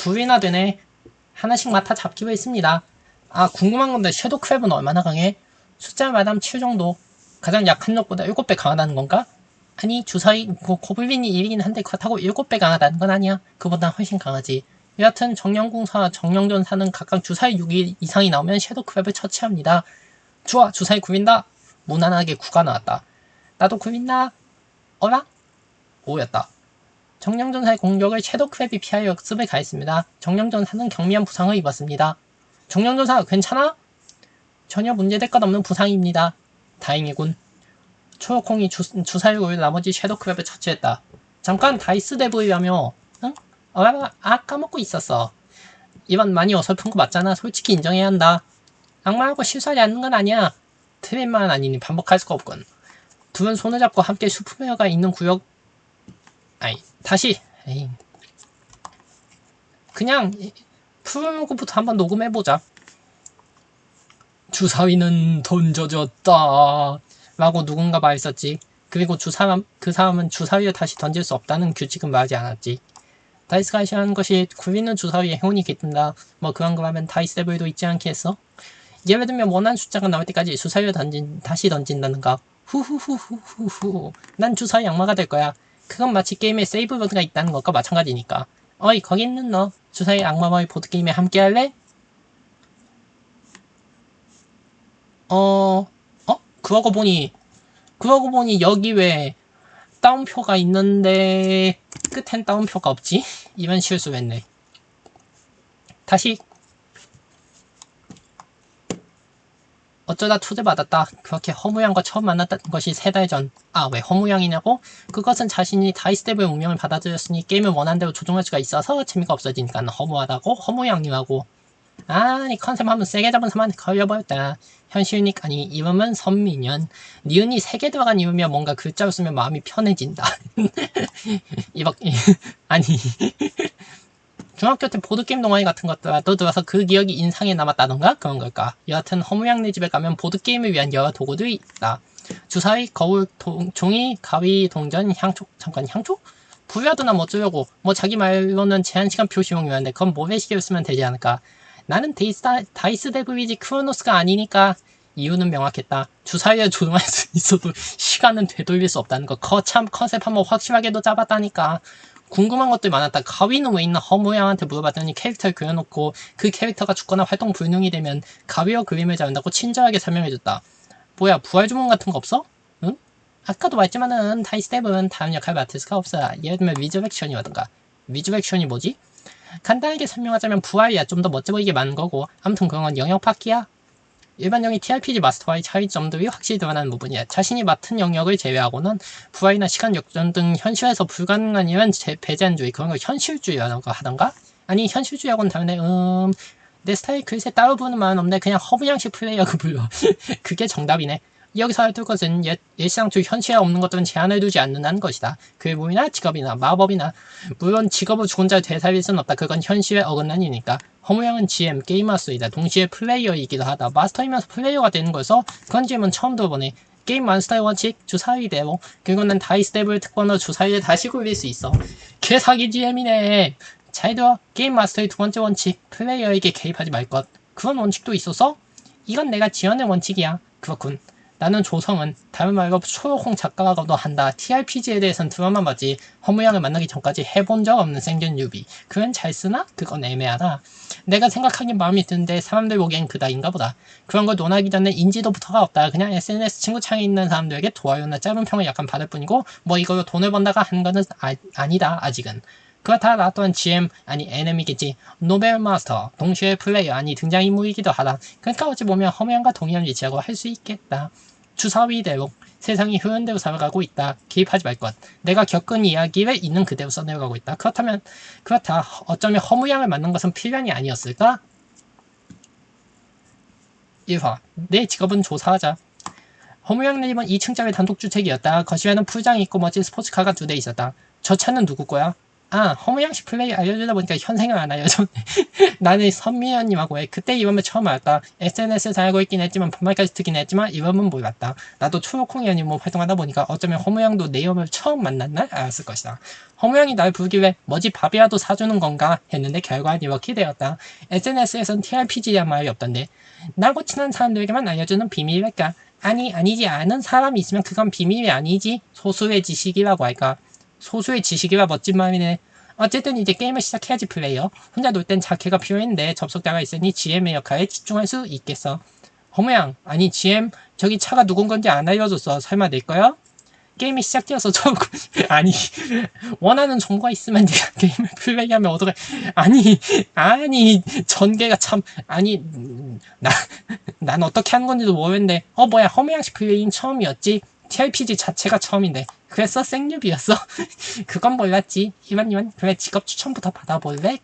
둘이나 되네. 하나씩 맡아 잡기로 했습니다. 아, 궁금한 건데 섀도우 크랩은 얼마나 강해? 숫자마다 7 정도. 가장 약한 적보다 7배 강하다는 건가? 아니, 주사위, 고, 고블린이 1이긴 한데 그렇다고 7배 강하다는 건 아니야. 그보다 훨씬 강하지. 여하튼 정령궁사와 정령전사는 각각 주사위 6일 이상이 나오면 섀도우 크랩을 처치합니다. 좋아, 주사위 굽인다. 무난하게 구가 나왔다. 나도 굽인다. 어라? 오였다. 정령전사의 공격을 섀도우 크랩이 피하여 역습을 가했습니다. 정령전사는 경미한 부상을 입었습니다. 정령전사 괜찮아? 전혀 문제될 것 없는 부상입니다. 다행이군. 초록콩이 주, 주사위로 나머지 섀도우 크랩을 처치했다. 잠깐 다이스 데브이라며 응? 아, 아 까먹고 있었어. 이번 많이 어설픈 거 맞잖아. 솔직히 인정해야 한다. 악마하고 실수하지 않는 건 아니야. 트림만 아니니 반복할 수가 없군. 둘은 손을 잡고 함께 슈프메어가 있는 구역 아니 다시 에이. 그냥 프로모그부터 한번 녹음해보자. 주사위는 던져졌다. 라고 누군가 말했었지. 그리고 주사람, 그 사람은 주사위를 다시 던질 수 없다는 규칙은 말하지 않았지. 다이스 가 시하는 것이 굴리는 주사위에 행운이 깃든다. 뭐 그런 거라면 다이스 데블도 있지 않겠어? 예를 들면 원하는 숫자가 나올 때까지 주사위를 던진, 다시 던진다는가. 후후후후후후. 난 주사위 악마가 될 거야. 그건 마치 게임에 세이브 버드가 있다는 것과 마찬가지니까. 어이, 거기 있는 너. 주사위 악마와의 보드게임에 함께 할래? 어, 어? 그러고 보니, 그러고 보니 여기 왜 다운표가 있는데 끝엔 다운표가 없지? 이런 실수했네. 다시 어쩌다 초대받았다. 그렇게 허무양과 처음 만났던 것이 세 달 전. 아, 왜 허무양이냐고? 그것은 자신이 다이스텝의 운명을 받아들였으니 게임을 원한대로 조종할 수가 있어서 재미가 없어지니까 허무하다고 허무양이라고. 아니 컨셉 한번 세게 잡은 사람한테 걸려버렸다. 현실이니까 아니 이름은 선민연. 니은이 세게 들어간 이름이야 뭔가 글자로 쓰면 마음이 편해진다. 이박 아니 중학교 때 보드게임 동아리 같은 것들도 들어서 그 기억이 인상에 남았다던가 그런 걸까. 여하튼 허무양네 집에 가면 보드게임을 위한 여러 도구들이 있다. 주사위, 거울, 동, 종이, 가위, 동전, 향초, 잠깐 향초? 부여도나 뭐 어쩌려고. 뭐 자기 말로는 제한시간 표시용이었는데 그건 모래시계를 쓰면 되지 않을까. 나는 데이스타, 다이스 데브위지 크로노스가 아니니까 이유는 명확했다. 주사위에 조종할 수 있어도 시간은 되돌릴 수 없다는 거. 거참 컨셉 한번 확실하게도 잡았다니까. 궁금한 것들 많았다. 가위는 왜 있나 허무양한테 물어봤더니 캐릭터를 그려놓고 그 캐릭터가 죽거나 활동 불능이 되면 가위와 그림을 잡는다고 친절하게 설명해줬다. 뭐야 부활 주문 같은 거 없어? 응? 아까도 말했지만은 다이스텝은 다른 역할 맡을 수가 없어. 예를 들면 위즈액션이라든가. 위즈액션이 뭐지? 간단하게 설명하자면 부활이야 좀 더 멋져 보이게 만든 거고 아무튼 그런 건 영역 파기야 일반적인 TRPG 마스터와의 차이점들이 확실히 드러나는 부분이야. 자신이 맡은 영역을 제외하고는 부활이나 시간 역전 등 현실에서 불가능한 일은 배제한주의 그런 걸 현실주의라는 거 하던가? 아니 현실주의하고는 다른데 음... 내 스타일 글쎄 따로 부르는 말은 없는데 그냥 허브양식 플레이어그 불러. 그게 정답이네. 여기서 할 것은 예, 일상적 현실에 없는 것들은 제한을 두지 않는다는 것이다. 괴물이나 직업이나 마법이나 물론 직업을 죽은 자를 되살릴 수는 없다. 그건 현실에 어긋난 일이니까. 허무양은 GM, 게임마스터이다. 동시에 플레이어이기도 하다. 마스터이면서 플레이어가 되는 거여서 그런 질문 처음 들어보네. 게임 마스터의 원칙, 주사위대로. 그리고 난 다이스 데블 특권으로 주사위를 다시 굴릴 수 있어. 개사기 GM이네. 잘 들어. 게임 마스터의 두 번째 원칙, 플레이어에게 개입하지 말 것. 그런 원칙도 있어서? 이건 내가 지어낸 원칙이야. 그렇군. 나는 조성은 다른 말로 초록홍 작가라고도 한다. TRPG에 대해선 드라마 맞지 허무양을 만나기 전까지 해본 적 없는 생존 유비. 그건 잘 쓰나? 그건 애매하다. 내가 생각하기엔 마음이 드는데 사람들 보기엔 그다인가 보다. 그런 걸 논하기 전에 인지도부터가 없다. 그냥 SNS 친구 창에 있는 사람들에게 좋아요나 짧은 평을 약간 받을 뿐이고 뭐 이걸로 돈을 번다가 하는 거는 아, 아니다 아직은. 그렇다 나 또한 GM 아니 NM이겠지 노벨 마스터 동시에 플레이어 아니 등장인물이기도 하다 그러니까 어찌 보면 허무양과 동일한 위치라고 할 수 있겠다 주사위대로 세상이 흐른대로 살아가고 있다. 개입하지 말 것. 내가 겪은 이야기를 있는 그대로 써내려가고 있다. 그렇다면 그렇다. 어쩌면 허무양을 만난 것은 필연이 아니었을까? 1화 내 직업은 조사하자. 허무양님은 2층짜리 단독주택이었다. 거실에는 풀장이 있고 멋진 스포츠카가 두 대 있었다. 저 차는 누구 거야? 아 허무양식 플레이 알려주다 보니까 현생을 안 알려줬네 나는 선미연님하고 왜 그때 이번에 처음 알았다. SNS에서 알고 있긴 했지만 반말까지 듣긴 했지만 이번은 몰랐다. 나도 초록콩이언니 뭐 활동하다 보니까 어쩌면 허무양도 내용을 처음 만난 날 알았을 것이다. 허무양이 날 부르길래 뭐지 밥이라도 사주는 건가 했는데 결과는 이렇게 되었다. SNS에선 TRPG란 말이 없던데. 나고 친한 사람들에게만 알려주는 비밀일까? 아니 아니지 않은 사람이 있으면 그건 비밀이 아니지. 소수의 지식이라고 할까 소수의 지식이라 멋진 말이네. 어쨌든 이제 게임을 시작해야지 플레이어. 혼자 놀 땐 자쾌가 필요했는데 접속자가 있으니 GM의 역할에 집중할 수 있겠어. 허무양, 아니 GM 저기 차가 누군 건지 안 알려줬어. 설마 낼 거야? 게임이 시작되어서 저 아니 원하는 정보가 있으면 네가 게임을 플레이하면 어떡해 아니 아니 전개가 참 아니 나 난 어떻게 하는 건지도 모르는데 어 뭐야 허무양식 플레이는 처음이었지 TRPG 자체가 처음인데 그랬어? 생유비였어? 그건 몰랐지 이만 그래 직업 추천부터 받아볼래?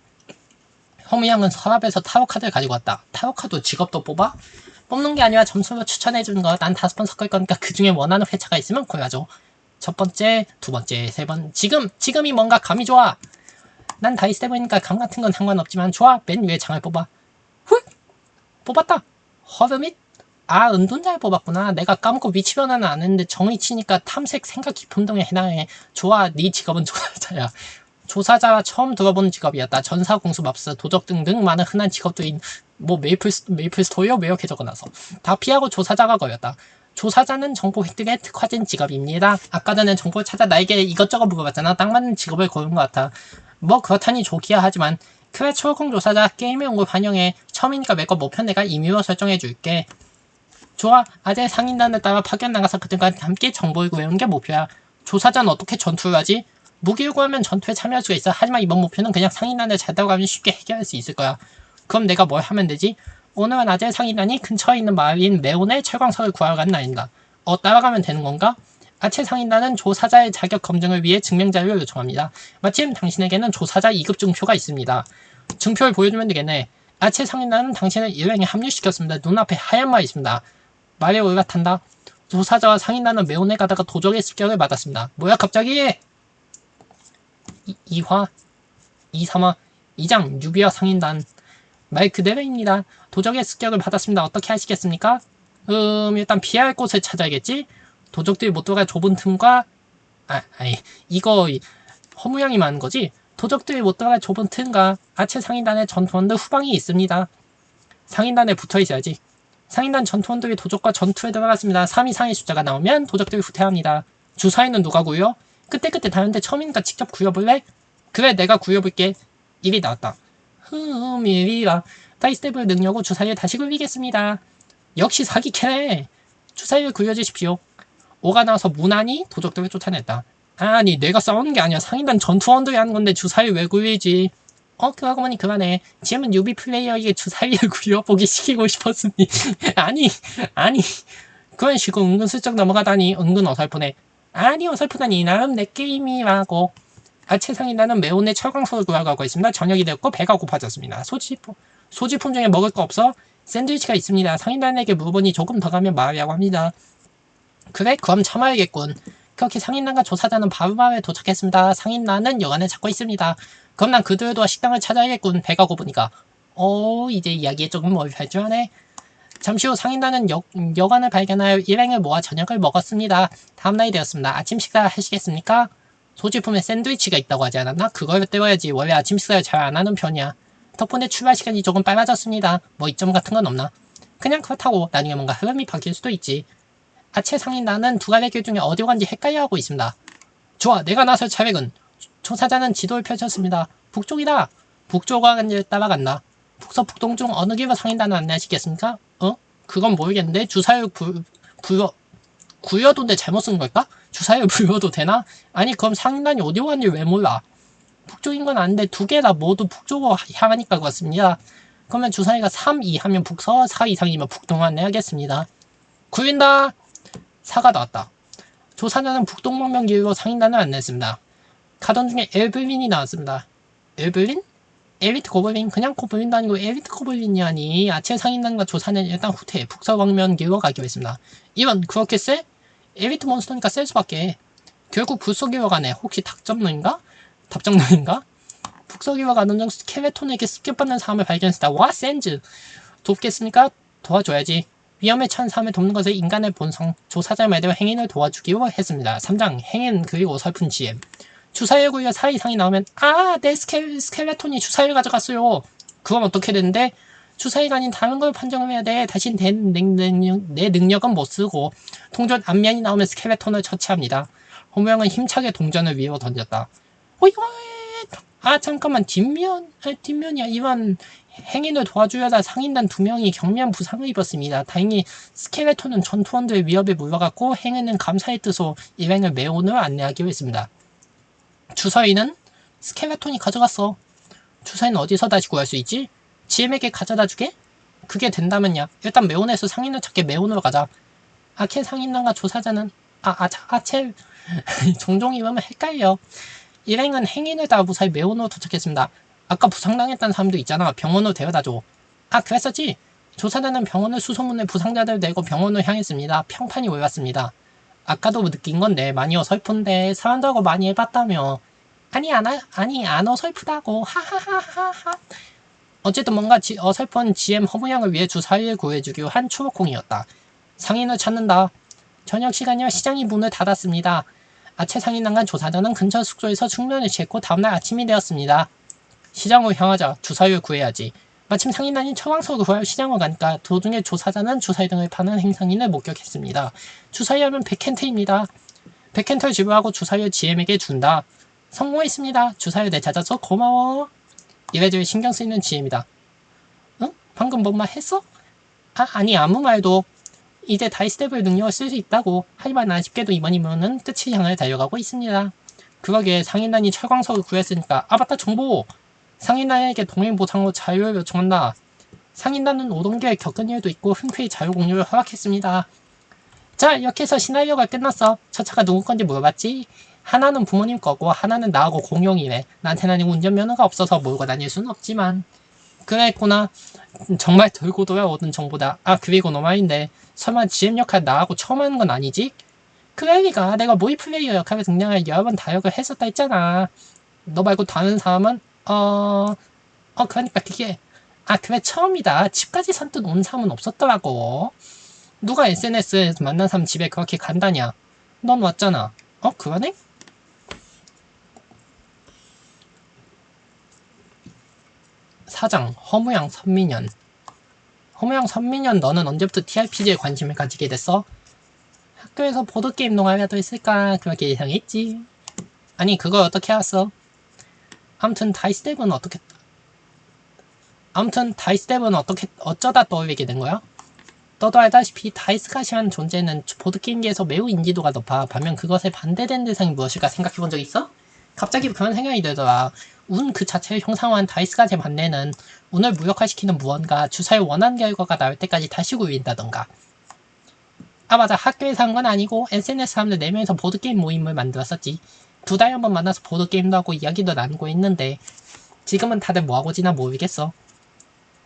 허무 양은 서랍에서 타로 카드를 가지고 왔다 타로 카드 직업도 뽑아? 뽑는 게 아니라 점수로 추천해주는 거난 다섯 번 섞을 거니까 그 중에 원하는 회차가 있으면 골라줘 첫 번째, 두 번째, 세 번, 지금, 지금이 뭔가 감이 좋아. 난 다이스 해보니까 감 같은 건 상관없지만 좋아. 맨 위에 장을 뽑아. 훗! 뽑았다. 허브밋? 아, 은둔 잘 뽑았구나. 내가 까먹고 위치 변화는 안 했는데 정의 치니까 탐색 생각 깊은 동에 해당해. 좋아, 네 직업은 조사자야. 조사자가 처음 들어보는 직업이었다. 전사, 공수, 맙스, 도적 등등 많은 흔한 직업들인 뭐 메이플, 메이플 스토리어 매력해 적어놔서 다 피하고 조사자가 걸렸다. 조사자는 정보 획득에 특화된 직업입니다. 아까 전에 정보를 찾아 나에게 이것저것 물어봤잖아. 딱 맞는 직업을 고른 것 같아. 뭐 그렇다니 좋기야 하지만 그래 초록콩 조사자 게임에 온 걸 환영해. 처음이니까 매거 목표 내가 임의로 설정해 줄게. 좋아. 아재 상인단에 따라 파견 나가서 그들과 함께 정보를 구해오는 게 목표야. 조사자는 어떻게 전투를 하지? 무기를 구하면 전투에 참여할 수가 있어. 하지만 이번 목표는 그냥 상인단을 잘 따라가면 쉽게 해결할 수 있을 거야. 그럼 내가 뭘 하면 되지? 오늘은 아재 상인단이 근처에 있는 마을인 메온의 철광석을 구하러 가는 날입니다. 어, 따라가면 되는 건가? 아체 상인단은 조사자의 자격 검증을 위해 증명자료를 요청합니다. 마침 당신에게는 조사자 2급 증표가 있습니다. 증표를 보여주면 되겠네. 아체 상인단은 당신을 일행에 합류시켰습니다. 눈앞에 하얀 말이 있습니다. 말에 올라탄다. 조사자와 상인단은 매운에 가다가 도적의 습격을 받았습니다. 뭐야 갑자기? 이, 화 2, 3화 2장 유비와 상인단 말 그대로입니다. 도적의 습격을 받았습니다. 어떻게 하시겠습니까? 음 일단 피할 곳을 찾아야겠지? 도적들이 못 들어갈 좁은 틈과 아 아니 이거 허무양이 많은 거지? 도적들이 못 들어갈 좁은 틈과 아체 상인단의 전투원들 후방이 있습니다. 상인단에 붙어 있어야지. 상인단 전투원들이 도적과 전투에 들어갔습니다. 3 이상의 숫자가 나오면 도적들이 후퇴합니다. 주사위는 누가 구요? 그때그때 다른데 처음이니까 직접 구여볼래? 그래 내가 구여볼게. 1이 나왔다. 흠 1이라 다이스텝을 능력으로 주사위를 다시 굴리겠습니다. 역시 사기 캐네. 주사위를 굴려주십시오. 5가 나와서 무난히 도적들을 쫓아냈다. 아니 내가 싸우는 게 아니야. 상인단 전투원들이 하는 건데 주사위 왜 굴리지? 어, 그러고 보니 그만해. 지금은 유비 플레이어에게 주사위를 굴려보기 시키고 싶었으니. 아니, 아니. 그런 식으로 은근슬쩍 넘어가다니 은근 어설프네. 아니, 어설프다니. 나름 내 게임이라고. 아체상이 나는 매운의 철광석을 구하고 있습니다. 저녁이 되었고 배가 고파졌습니다. 소지품, 소지품 중에 먹을 거 없어? 샌드위치가 있습니다. 상인단에게 물어보니 조금 더 가면 말이라고 합니다. 그래? 그럼 참아야겠군. 그렇게 상인단과 조사자는 바로 마을에 도착했습니다. 상인단은 여관을 찾고 있습니다. 그럼 난 그들도 식당을 찾아야겠군. 배가 고프니까. 어, 이제 이야기에 조금 몰입할 줄 아네. 잠시 후 상인단은 여, 여관을 발견하여 일행을 모아 저녁을 먹었습니다. 다음날이 되었습니다. 아침 식사 하시겠습니까? 소지품에 샌드위치가 있다고 하지 않았나? 그걸 때워야지. 원래 아침 식사를 잘 안 하는 편이야. 덕분에 출발 시간이 조금 빨라졌습니다. 뭐 이점 같은 건 없나? 그냥 그렇다고 나중에 뭔가 흐름이 바뀔 수도 있지. 아체 상인단은 두 가지 길 중에 어디 간지 헷갈려하고 있습니다. 좋아, 내가 나설 차례군. 조사자는 지도를 펼쳤습니다. 북쪽이다. 북쪽과 간지를 따라간다. 북서북 동 중 어느 길로 상인단을 안내하시겠습니까? 어? 그건 모르겠는데 주사율 구, 구여 구여도 내 잘못 쓴 걸까? 주사율 불러도 되나? 아니 그럼 상인단이 어디로 갔는지 왜 몰라? 북쪽인 건 아는데 두 개 다 모두 북쪽으로 향하니까 그렇습니다. 그러면 주사위가 3, 2 하면 북서, 4 이상이면 북동 안내하겠습니다. 구인다! 4가 나왔다. 조사자는 북동방면 길로 상인단을 안내했습니다. 가던 중에 엘블린이 나왔습니다. 엘블린? 엘리트 고블린? 그냥 고블린도 아니고 엘리트 고블린이 아니 아체 상인단과 조사는 일단 후퇴 북서방면 길로 가기로 했습니다. 이런 그렇게 쎄? 엘리트 몬스터니까 셀 수밖에. 결국 불속이로 가네. 혹시 닥점론인가? 답정너인가? 북서기와 가는정 스켈레톤에게 습격받는 사람을 발견했다. 와 센즈! 돕겠습니까? 도와줘야지. 위험에 처한 사람을 돕는 것은 인간의 본성. 조사자 매대와 행인을 도와주기로 했습니다. 3장 행인 그리고 설픈 GM. 주사율 구이와 사 이상이 나오면 아, 내 스켈, 스켈레톤이 주사율 가져갔어요. 그럼 어떻게 되는데? 주사위가 아닌 다른 걸 판정을 해야 돼. 다시 내, 능력, 내 능력은 못 쓰고 동전 앞면이 나오면 스켈레톤을 처치합니다. 호명은 힘차게 동전을 위로 던졌다. 어 이거 아 잠깐만 뒷면 아, 뒷면이야 이번 행인을 도와주려다 상인단 두 명이 경미한 부상을 입었습니다. 다행히 스켈레톤은 전투원들의 위협에 물러갔고 행인은 감사의 뜻으로 일행을 매온으로 안내하기로 했습니다. 주사위는 스켈레톤이 가져갔어. 주사위는 어디서 다시 구할 수 있지? GM에게 가져다 주게? 그게 된다면야 일단 매온에서 상인을 찾게 매온으로 가자. 아케 상인단과 조사자는 아 아차 아체 종종 이러면 헷갈려. 일행은 행인을 따라 무사히 매온으로 도착했습니다. 아까 부상당했다는 사람도 있잖아. 병원으로 데려다줘. 아 그랬었지? 조사자는 병원을 수소문에 부상자들을 내고 병원으로 향했습니다. 평판이 올랐습니다. 아까도 느낀 건데 많이 어설픈데 사람들하고 많이 해봤다며. 아니 안 하- 아니 안 어설프다고 하하하하하. 어쨌든 뭔가 지- 어설픈 GM 허무양을 위해 주사위를 구해주기로 한 초록콩이었다. 상인을 찾는다. 저녁 시간이라 시장이 문을 닫았습니다. 아체 상인 난간 조사자는 근처 숙소에서 숙면을 취했고 다음날 아침이 되었습니다. 시장으로 향하자 주사위를 구해야지. 마침 상인단이 구하여 시장으로 가니까 도중에 조사자는 주사위 등을 파는 행상인을 목격했습니다. 주사위 하면 백켄트입니다. 백켄트를 지불하고 주사위를 GM에게 준다. 성공했습니다. 주사위 되찾아서 고마워. 이래저래 신경 쓰이는 GM이다. 응? 방금 뭔 말 했어? 아, 아니 아무 말도. 이제 다이스텝을 능력을 쓸 수 있다고. 하지만 아쉽게도 이번 임무는 끝을 향해 달려가고 있습니다. 그러기에 상인단이 철광석을 구했으니까 아 맞다 정보! 상인단에게 동행 보상으로 자유를 요청한다. 상인단은 오동계에 겪은 일도 있고 흔쾌히 자유 공유를 허락했습니다. 자 이렇게 해서 시나리오가 끝났어. 저 차가 누구 건지 물어봤지? 하나는 부모님 거고 하나는 나하고 공용이래. 나한테는 아직 운전면허가 없어서 몰고 다닐 순 없지만. 그랬구나. 정말 들고 돌아오던 정보다. 아 그리고 너 말인데 설마 GM 역할 나하고 처음 하는 건 아니지? 그러니까 내가 모의 플레이어 역할에 등장할 여러 번 다역을 했었다 했잖아. 너 말고 다른 사람은 어... 어 그러니까 그게 아 그래 처음이다. 집까지 선뜻 온 사람은 없었더라고. 누가 SNS에서 만난 사람 집에 그렇게 간다냐? 넌 왔잖아. 어 그러네? 사장 허무양 선민현 허무양 선민현 너는 언제부터 TRPG에 관심을 가지게 됐어? 학교에서 보드게임 동아리라도 있을까 그렇게 예상했지 아니 그걸 어떻게 알았어? 아무튼 다이스텝은 어떻게 아무튼 다이스텝은 어떻게 어쩌다 떠올리게 된 거야? 너도 알다시피 다이스카시라는 존재는 보드게임계에서 매우 인지도가 높아 반면 그것에 반대되는 대상이 무엇일까 생각해 본 적 있어? 갑자기 그런 생각이 들더라. 운 그 자체를 형상화한 다이스카시의 반대는 운을 무력화시키는 무언가 주사의 원하는 결과가 나올 때까지 다시 굴린다던가. 아 맞아. 학교에서 한 건 아니고 SNS 사람들 4명이서 보드게임 모임을 만들었었지. 두 달에 한 번 만나서 보드게임도 하고 이야기도 나누고 있는데 지금은 다들 뭐하고 지나 모르겠어.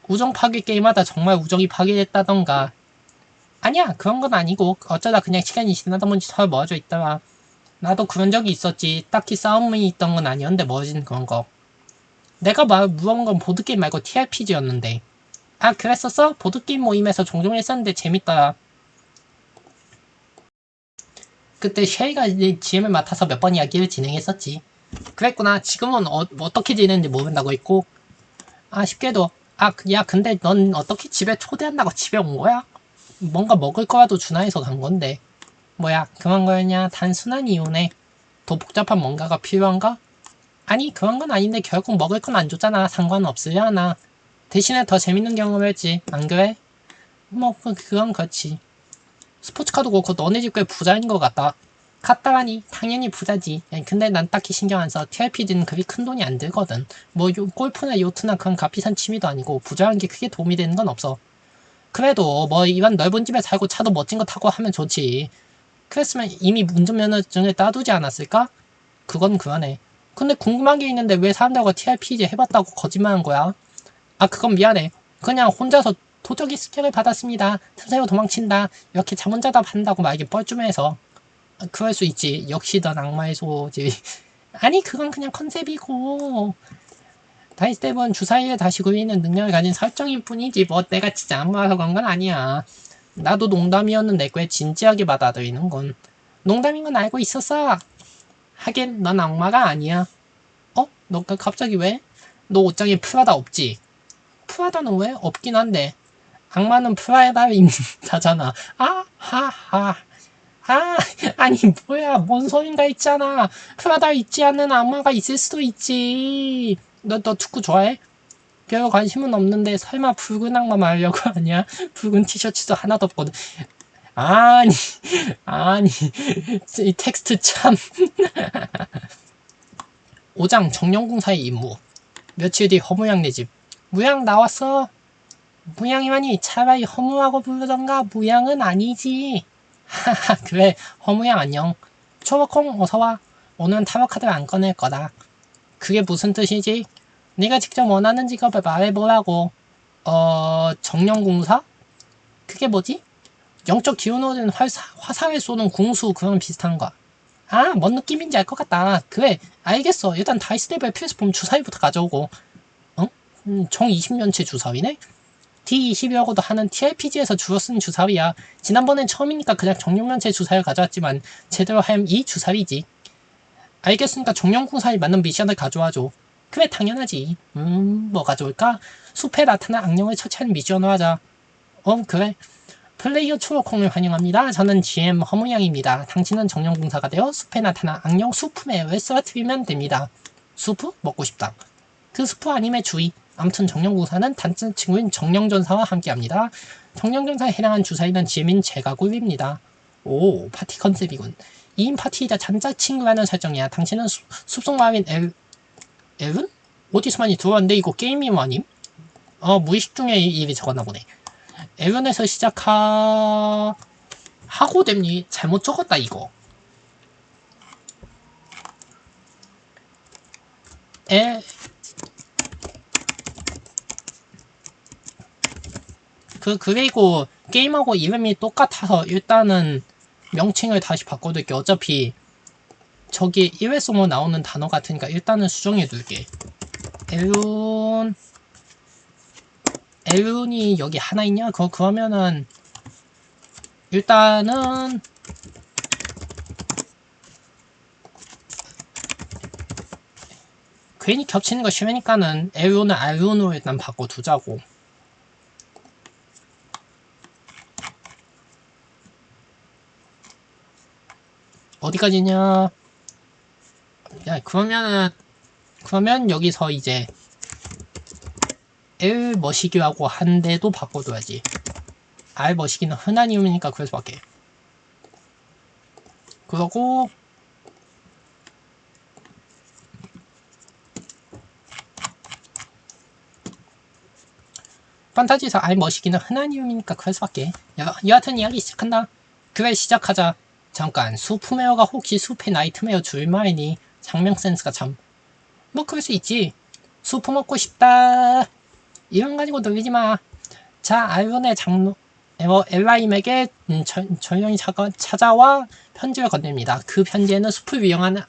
우정 파괴 게임하다 정말 우정이 파괴됐다던가. 아니야. 그런 건 아니고 어쩌다 그냥 시간이 지나다 보니 서로 멀어져 있더라 나도 그런 적이 있었지. 딱히 싸움이 있던 건 아니었는데 멀어진 그런 거. 내가 말 물어본 건 보드게임 말고 TRPG였는데. 아 그랬었어? 보드게임 모임에서 종종 했었는데 재밌더라 그때 쉐이가 GM을 맡아서 몇 번 이야기를 진행했었지. 그랬구나. 지금은 어, 어떻게 지내는지 모른다고 했고. 아쉽게도. 아 야 근데 넌 어떻게 집에 초대한다고 집에 온 거야? 뭔가 먹을 거라도 주나 해서 간 건데 뭐야 그런 거였냐? 단순한 이유네 더 복잡한 뭔가가 필요한가? 아니 그런 건 아닌데 결국 먹을 건 안 줬잖아. 상관없으려나. 대신에 더 재밌는 경험을 했지. 안 그래? 뭐 그- 그건 그렇지. 스포츠카도 그렇고 너네 집 꽤 부자인 것 같다. 갔다라니 당연히 부자지. 근데 난 딱히 신경 안 써. TRPG는 그리 큰 돈이 안 들거든. 뭐 요- 골프나 요트나 그런 값비싼 취미도 아니고 부자한 게 크게 도움이 되는 건 없어. 그래도 뭐 이런 넓은 집에 살고 차도 멋진 거 타고 하면 좋지 그랬으면 이미 운전면허증을 따두지 않았을까? 그건 그러네 근데 궁금한 게 있는데 왜 사람들하고 TRPG 해봤다고 거짓말한 거야? 아 그건 미안해. 그냥 혼자서 도적이 습격을 받았습니다. 틈새로 도망친다. 이렇게 잠원자답 한다고 말하기 뻘쭘해서. 아, 그럴 수 있지. 역시 넌 악마의 소지. 아니 그건 그냥 컨셉이고. 다이스텝은 주사위를 다시 굴리는 능력을 가진 설정일 뿐이지. 뭐 내가 진짜 안무해서 그런 건 아니야 나도 농담이었는데 꽤 진지하게 받아들이는 건 농담인 건 알고 있었어 하긴 넌 악마가 아니야 어? 너 그- 갑자기 왜? 너 옷장에 프라다 없지? 프라다는 왜? 없긴 한데 악마는 프라다입니다잖아 아 하 하 아 아니 뭐야 뭔 소린가 있잖아 프라다 있지 않는 악마가 있을 수도 있지 너 너 축구 좋아해? 별 관심은 없는데 설마 붉은 악마 말려고 하냐? 붉은 티셔츠도 하나도 없거든. 아니 아니 이 텍스트 참. 5장 정령공사의 임무. 며칠 뒤 허무양 네 집. 무양 나왔어. 무양이만이 차라리 허무하고 부르던가 무양은 아니지. 하하 그래. 허무양 안녕. 초록콩 어서와. 오늘은 타로 카드를 안 꺼낼 거다. 그게 무슨 뜻이지? 네가 직접 원하는 직업을 말해보라고 어... 정령공사? 그게 뭐지? 영적 기운으로 된 활사, 화살을 쏘는 궁수 그런 비슷한 거 아, 뭔 느낌인지 알 것 같다. 그래, 알겠어. 일단 다이스텝의 필수품 주사위부터 가져오고. 어? 음, 총 20년치 주사위네? D20이라고도 하는 TRPG에서 주로 쓴 주사위야. 지난번엔 처음이니까 그냥 정령면체 주사위를 가져왔지만 제대로 하면 이 주사위지. 알겠으니까 정령궁사에 맞는 미션을 가져와줘. 그래, 당연하지. 음, 뭐 가져올까? 숲에 나타난 악령을 처치하는 미션을 하자. 어, 그래. 플레이어 초록콩을 환영합니다. 저는 GM 허무양입니다. 당신은 정령공사가 되어 숲에 나타난 악령 수프메어를 쓰러뜨리면 됩니다. 수프? 먹고 싶다. 그 수프 아님의 주의. 아무튼 정령공사는 단짠 친구인 정령전사와 함께합니다. 정령전사에 해당한 주사위는 GM인 제가 굴립니다. 오, 파티 컨셉이군. 2인 파티이자 잔자 친구라는 설정이야. 당신은 수- 숲속 마을인 엘, 엘은? 어디서 많이 들어왔는데 이거 게임이 아님? 어, 무의식 중에 이 일이 적었나 보네. 에런에서 시작하 하고 됩니 잘못 적었다 이거 에 그, 그리고 게임하고 이름이 똑같아서 일단은 명칭을 다시 바꿔둘게. 어차피 저기 일회성으로 나오는 단어 같으니까 일단은 수정해 둘게. 에룬, 에룬이 여기 하나 있냐? 그, 그러면은 일단은 괜히 겹치는 거 싫으니까는 에룬을 알룬으로 일단 바꿔두자고. 어디까지냐? 야, 그러면은, 그러면 여기서 이제, 엘 머시기라고 한데도 바꿔둬야지. 알 머시기는 흔한 이름이니까 그럴 수밖에. 그러고, 판타지에서 알 머시기는 흔한 이름이니까 그럴 수밖에. 야, 여하튼 이야기 시작한다. 그래, 시작하자. 잠깐, 수프메어가 혹시 숲의 나이트메어 줄마이니 장명 센스가 참. 뭐, 그럴 수 있지. 수프 먹고 싶다. 이런 가지고 놀리지 마. 자, 알론의 장로, 어, 엘라임에게 음, 전- 전령이 찾아와 편지를 건넵니다. 그 편지에는 숲을 위험하는,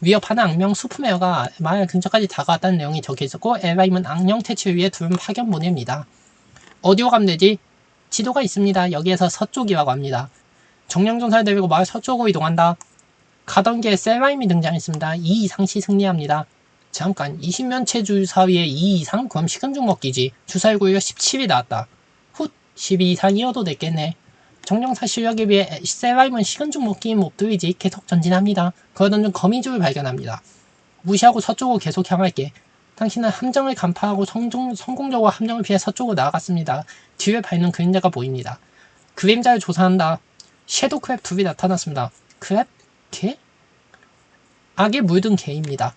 위협하는 악명 수프메어가 마을 근처까지 다가왔다는 내용이 적혀 있었고, 엘라임은 악령 퇴치를 위해 두른 파견 보냅니다. 어디로 가면 되지? 지도가 있습니다. 여기에서 서쪽이라고 합니다. 정령전사를 데리고 마을 서쪽으로 이동한다. 가던 길에 셀라임이 등장했습니다. 2 이상시 승리합니다. 잠깐 20면체 주사위에 2 이상? 그럼 식은죽 먹기지. 주사위 구이가 17이 나왔다. 훗 12 이상이어도 됐겠네. 정령사 실력에 비해 셀라임은 식은죽 먹기인 몹들이지 계속 전진합니다. 그러던 중 거미줄을 발견합니다. 무시하고 서쪽으로 계속 향할게. 당신은 함정을 간파하고 성종, 성공적으로 함정을 피해 서쪽으로 나아갔습니다. 뒤를 밟는 그림자가 보입니다. 그림자를 조사한다. 섀도우 크랩 둘이 나타났습니다. 크랩? 개? 악에 물든 개입니다.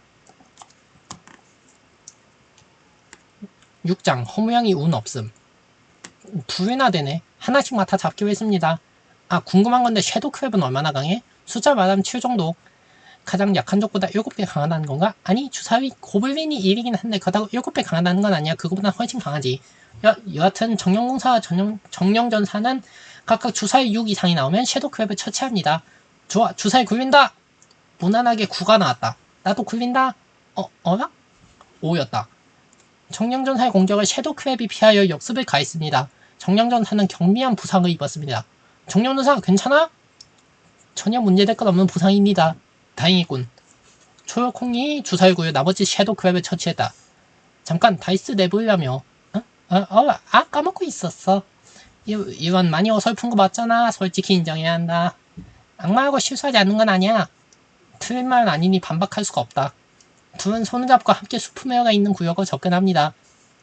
6장 허무양이 운 없음. 둘이나 되네. 하나씩 맡아 잡기로 했습니다. 아 궁금한 건데 섀도우 크랩은 얼마나 강해? 숫자 말하면 7 정도. 가장 약한 적보다 7배 강하다는 건가? 아니 주사위 고블린이 1이긴 한데 그렇다고 7배 강하다는 건 아니야. 그거보다 훨씬 강하지. 여, 여하튼 정령공사와 정령, 정령전사는 각각 주사위 6 이상이 나오면 섀도우 크랩을 처치합니다. 좋아 주사위 굴린다! 무난하게 9가 나왔다. 나도 굴린다. 어, 어라? 오였다. 정령전사의 공격을 섀도우 크랩이 피하여 역습을 가했습니다. 정령전사는 경미한 부상을 입었습니다. 정령전사 괜찮아? 전혀 문제될 것 없는 부상입니다. 다행이군. 초록콩이 주사를 나머지 섀도우 크랩을 처치했다. 잠깐 다이스 내보려며 어? 어, 어, 아 까먹고 있었어. 이, 이건 많이 어설픈 거 맞잖아. 솔직히 인정해야 한다. 악마하고 실수하지 않는 건 아니야. 틀린 말은 아니니 반박할 수가 없다. 둘은 손을 잡고 함께 수프메어가 있는 구역을 접근합니다.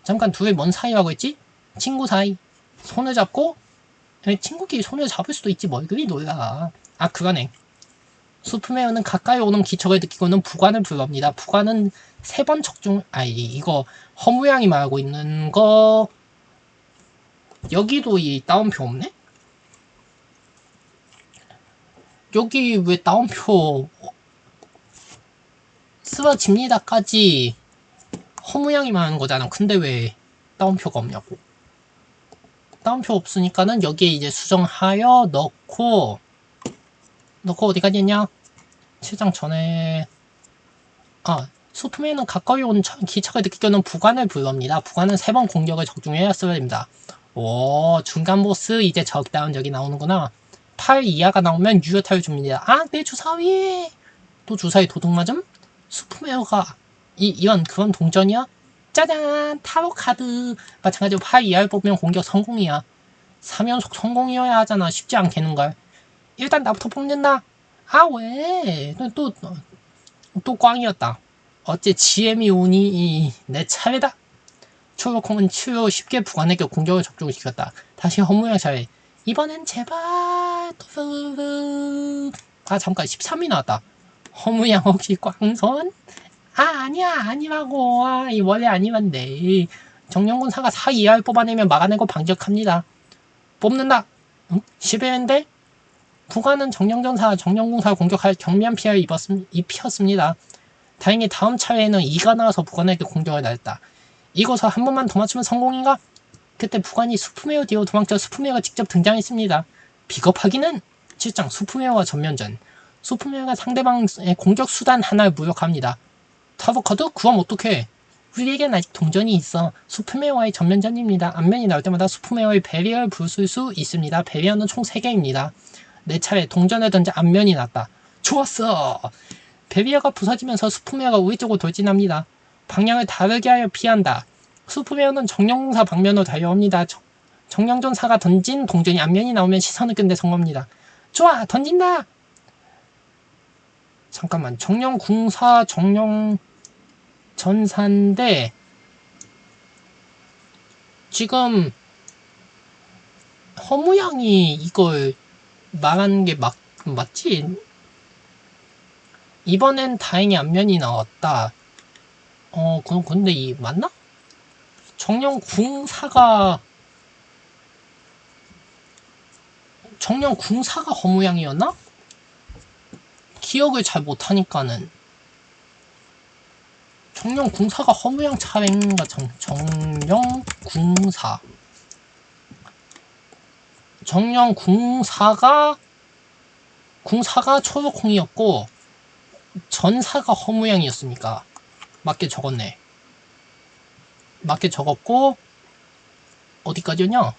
잠깐 둘이 뭔 사이라고 했지? 친구 사이. 손을 잡고? 친구끼리 손을 잡을 수도 있지 뭘 그리 놀라. 아 그거네. 수프메어는 가까이 오는 기척을 느끼고는 부관을 불러옵니다. 부관은 세 번 적중, 아이 이거 허무양이 말하고 있는 거 여기도 이 따옴표 없네? 여기 왜 따옴표 쓰러집니다까지 허무양이 말하는 거잖아. 근데 왜 따옴표가 없냐고. 따옴표 없으니까는 여기에 이제 수정하여 넣고 넣고 어디 가겠냐? 7장 전에 아 수프맨은 가까이 온 차- 기척을 느끼려는 부관을 불러옵니다. 부관은 세 번 공격을 적중해야 써야 됩니다. 오 중간 보스 이제 적다운 적이 나오는구나. 8 이하가 나오면 유효타를 줍니다. 아, 내 주사위! 또 주사위 도둑 맞음? 수프메어가 이, 이런 그런 동전이야? 짜잔! 타로 카드! 마찬가지로 8 이하를 뽑으면 공격 성공이야. 3연속 성공이어야 하잖아. 쉽지 않겠는걸. 일단 나부터 뽑는다. 아, 왜? 또, 또, 또 꽝이었다. 어째 GM이 오니 이, 내 차례다. 초록콩은 치료 쉽게 부관에게 공격을 적중시켰다. 다시 허무양 차례. 이번엔 제발. 또르르. 아 잠깐. 13이 나왔다. 허무양 혹시 꽝손? 아 아니야. 아니라고. 아, 이 원래 아니란데. 정령군사가 4 이하를 뽑아내면 막아내고 방적합니다. 뽑는다. 응? 11인데 부관은 정령전사 정령군사 공격할 경미한 피해를 입었음, 입혔습니다. 다행히 다음 차례에는 2가 나와서 부관에게 공격을 날렸다. 이거서 한 번만 더 맞추면 성공인가? 그때 부관이 수프메어 뒤로 도망쳐 수프메어가 직접 등장했습니다. 비겁하기는 7장 수프메어와 전면전. 수프메어가 상대방의 공격 수단 하나를 무력합니다. 타로카드? 그럼 어떡해? 우리에겐 아직 동전이 있어. 수프메어와의 전면전입니다. 앞면이 나올 때마다 수프메어의 베리어를 부술 수 있습니다. 베리어는 총 3개입니다. 내 차례 동전을 던져 앞면이 났다. 좋았어! 베리어가 부서지면서 수프메어가 우리 쪽으로 돌진합니다. 방향을 다르게 하여 피한다. 수프메어는 정령사 방면으로 달려옵니다. 정- 정령전사가 던진 동전이 앞면이 나오면 시선을 끈데 성공합니다. 좋아 던진다. 잠깐만 정령궁사 정령전사인데 지금 허무양이 이걸 말하는 게 맞, 맞지? 이번엔 다행히 앞면이 나왔다. 어, 그럼 근데 이 맞나? 정령 궁사가 정령 궁사가 허무양이었나? 기억을 잘 못하니까는 정령 궁사가 허무양 차례인가 정, 정령 궁사 정령 궁사가 궁사가 초록콩이었고 전사가 허무양이었습니까? 맞게 적었네. 맞게 적었고 어디까지였냐?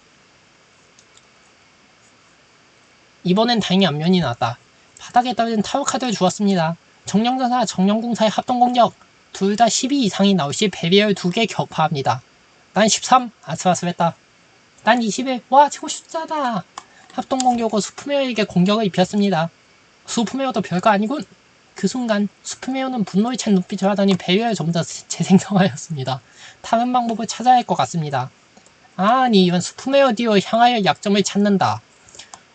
이번엔 다행히 앞면이 나왔다. 바닥에 떨어진 타워 카드를 주었습니다. 정령전사, 정령궁사의 합동공격 둘 다 12 이상이 나올 시 베리얼 두개 격파합니다. 난 13, 아슬아슬했다. 난 21, 와 최고 숫자다. 합동공격으로 수프메어에게 공격을 입혔습니다. 수프메어도 별거 아니군. 그 순간 수프메어는 분노에 찬 눈빛을 하더니 베리얼 다 재생성하였습니다. 다른 방법을 찾아야 할 것 같습니다. 아니 이건 수프메어 디오 향하여 약점을 찾는다.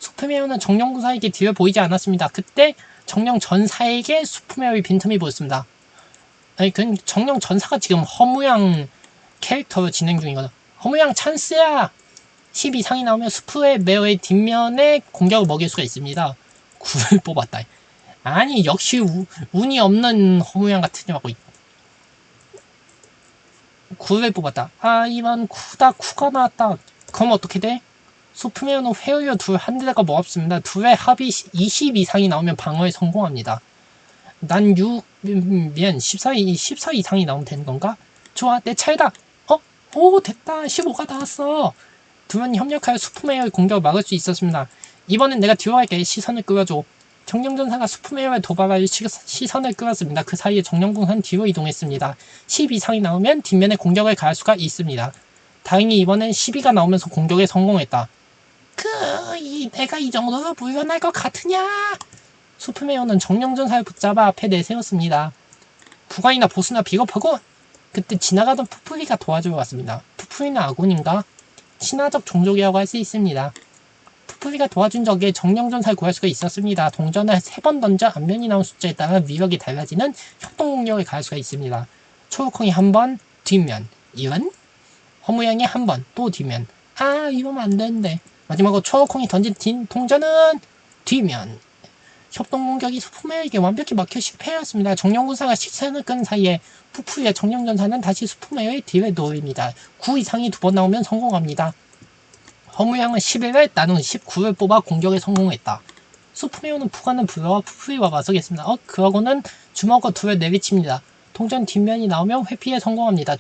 수프메어는 정령군사에게 뒤를 보이지 않았습니다. 그때 정령 전사에게 수프메어의 빈틈이 보였습니다. 아니 그 정령 전사가 지금 허무양 캐릭터로 진행 중이거든. 허무양 찬스야. 10 이상이 나오면 수프메어의 뒷면에 공격을 먹일 수가 있습니다. 9를 뽑았다. 아니 역시 우- 운이 없는 허무양 같은 녀하고 9를 뽑았다. 아 이번 쿠다 쿠가 나왔다. 그럼 어떻게 돼? 소프메어는 회오리어 둘한 대가 뭐 없습니다. 둘의 합이 20 이상이 나오면 방어에 성공합니다. 난 6, 음, 미안 14, 14 이상이 나오면 되는 건가? 좋아 내 차이다 어? 오 됐다 15가 나왔어 두 명이 협력하여 수프메어의 공격을 막을 수 있었습니다 이번엔 내가 듀오에게 시선을 끌어줘 정령전사가 도발을 시, 시선을 끌었습니다 그 사이에 정령공사는 뒤로 이동했습니다 10 이상이 나오면 뒷면에 공격을 가할 수가 있습니다 다행히 이번엔 12가 나오면서 공격에 성공했다 그, 이, 내가 이 정도로 물러날 것 같으냐? 수프메어는 정령전사를 붙잡아 앞에 내세웠습니다. 부관이나 보스나 비겁하고 그때 지나가던 푸프리가 도와주러 왔습니다. 푸프리는 아군인가? 신화적 종족이라고 할 수 있습니다. 푸프리가 도와준 적에 정령전사를 구할 수가 있었습니다. 동전을 세 번 던져 앞면이 나온 숫자에 따라 위력이 달라지는 협동공격을 가할 수가 있습니다. 초록콩이 한 번, 뒷면, 이건 허무양이 한 번, 또 뒷면. 아, 이러면 안 되는데. 마지막으로 초록콩이 던진 뒷 동전은 뒷면. 협동공격이 수프메어에게 완벽히 막혀 실패하였습니다. 정령군사가 시선을 끈 사이에 푸푸의 정령전사는 다시 수프메어의 뒤에 놓입니다. 9 이상이 두 번 나오면 성공합니다. 허무양은 11을 나눈 19를 뽑아 공격에 성공했다. 수프메어는 푸가는 불러와 푸푸이와 맞서겠습니다. 어, 그러고는 주먹과 둘을 내리칩니다. 동전 뒷면이 나오면 회피에 성공합니다.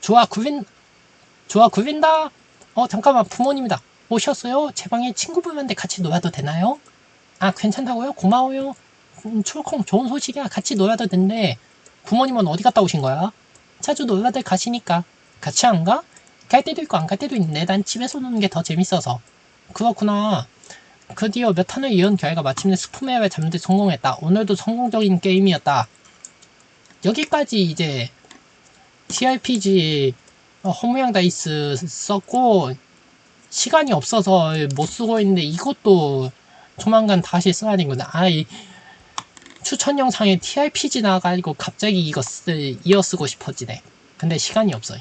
좋아, 굴린, 좋아, 굴린다! 어, 잠깐만, 부모님이다. 오셨어요? 제 방에 친구분한테 같이 놀아도 되나요? 아, 괜찮다고요? 고마워요. 음, 초록콩 좋은 소식이야. 같이 놀아도 된대. 부모님은 어디 갔다 오신 거야? 자주 놀아들 가시니까. 같이 안 가? 갈 때도 있고 안 갈 때도 있는데 난 집에서 노는 게 더 재밌어서. 그렇구나. 그 뒤어 몇 탄을 이은 결과 마침내 잡는 데 성공했다. 오늘도 성공적인 게임이었다. 여기까지 이제 TRPG 어, 허무양 다이스 썼고 시간이 없어서 못 쓰고 있는데 이것도 조만간 다시 써야 되는구나. 아이 추천 영상에 TRPG 나가지고 갑자기 이거 쓰, 이어 쓰고 싶어지네. 근데 시간이 없어.